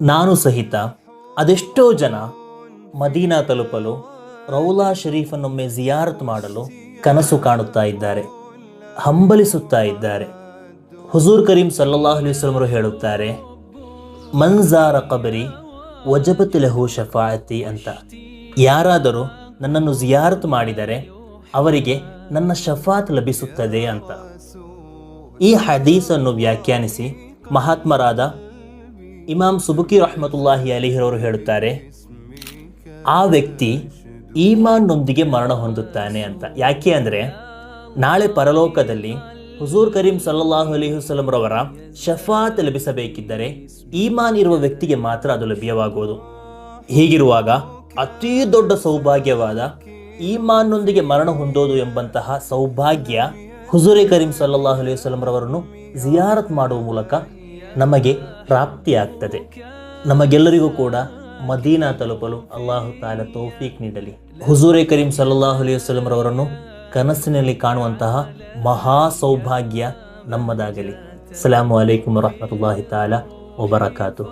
ನಾನು ಸಹಿತ ಅದೆಷ್ಟೋ ಜನ ಮದೀನಾ ತಲುಪಲು ರೌಲಾ ಶರೀಫನ್ನೊಮ್ಮೆ ಜಿಯಾರತ್ ಮಾಡಲು ಕನಸು ಕಾಣುತ್ತಾ ಇದ್ದಾರೆ, ಹಂಬಲಿಸುತ್ತಾ ಇದ್ದಾರೆ. ಹುಜೂರ್ ಕರೀಂ ಅಲೈಹಿ ಅವರು ಹೇಳುತ್ತಾರೆ ಮನ್ಜಾರ ಕಬರಿ ವಜಬತ್ ಲಹು ಶಫಾಯತಿ ಅಂತ. ಯಾರಾದರೂ ನನ್ನನ್ನು ಜಿಯಾರತ್ ಮಾಡಿದರೆ ಅವರಿಗೆ ನನ್ನ ಶಫಾತ್ ಲಭಿಸುತ್ತದೆ ಅಂತ. ಈ ಹದೀಸನ್ನು ವ್ಯಾಖ್ಯಾನಿಸಿ ಮಹಾತ್ಮರಾದ ಇಮಾಮ್ ಸುಬುಕಿ ರಹಮತುಲ್ಲಾಹಿ ಅಲಿಹಿರವರು ಹೇಳುತ್ತಾರೆ, ಆ ವ್ಯಕ್ತಿ ಈಮಾನ್ನೊಂದಿಗೆ ಮರಣ ಹೊಂದುತ್ತಾನೆ ಅಂತ. ಯಾಕೆ ಅಂದರೆ, ನಾಳೆ ಪರಲೋಕದಲ್ಲಿ ಹುಜೂರ್ ಕರೀಂ ಸಲ್ಲಲ್ಲಾಹು ಅಲಿ ರವರ ಶಫಾತ್ ಲಭಿಸಬೇಕಿದ್ದರೆ ಈಮಾನ್ ಇರುವ ವ್ಯಕ್ತಿಗೆ ಮಾತ್ರ ಅದು ಲಭ್ಯವಾಗುವುದು. ಹೀಗಿರುವಾಗ ಅತೀ ದೊಡ್ಡ ಸೌಭಾಗ್ಯವಾದ ಈಮಾನ್ನೊಂದಿಗೆ ಮರಣ ಹೊಂದೋದು ಎಂಬಂತಹ ಸೌಭಾಗ್ಯ ಹುಜೂರೆ ಕರೀಂ ಸಲ್ಲಲ್ಲಾಹು ಅಲಿ ರವರನ್ನು ಜಿಯಾರತ್ ಮಾಡುವ ಮೂಲಕ ನಮಗೆ ಪ್ರಾಪ್ತಿಯಾಗ್ತದೆ ನಮಗೆಲ್ಲರಿಗೂ ಕೂಡ ಮದೀನಾ ತಲುಪಲು ಅಲ್ಲಾಹು ತಾಲ ತೌಫೀಕ್ ನೀಡಲಿ. ಹುಜೂರೆ ಕರೀಂ ಸಲ್ಲಲ್ಲಾಹು ಅಲಿ ವಸಲ್ಲಂ ರವರನ್ನು ಕನಸಿನಲ್ಲಿ ಕಾಣುವಂತಹ ಮಹಾ ಸೌಭಾಗ್ಯ ನಮ್ಮದಾಗಲಿ. ಅಸ್ಲಾಮು ಅಲೈಕುಮ್ ವರಹಮತುಲ್ಲಾಹಿ ತಾಲ ವಬರಕಾತು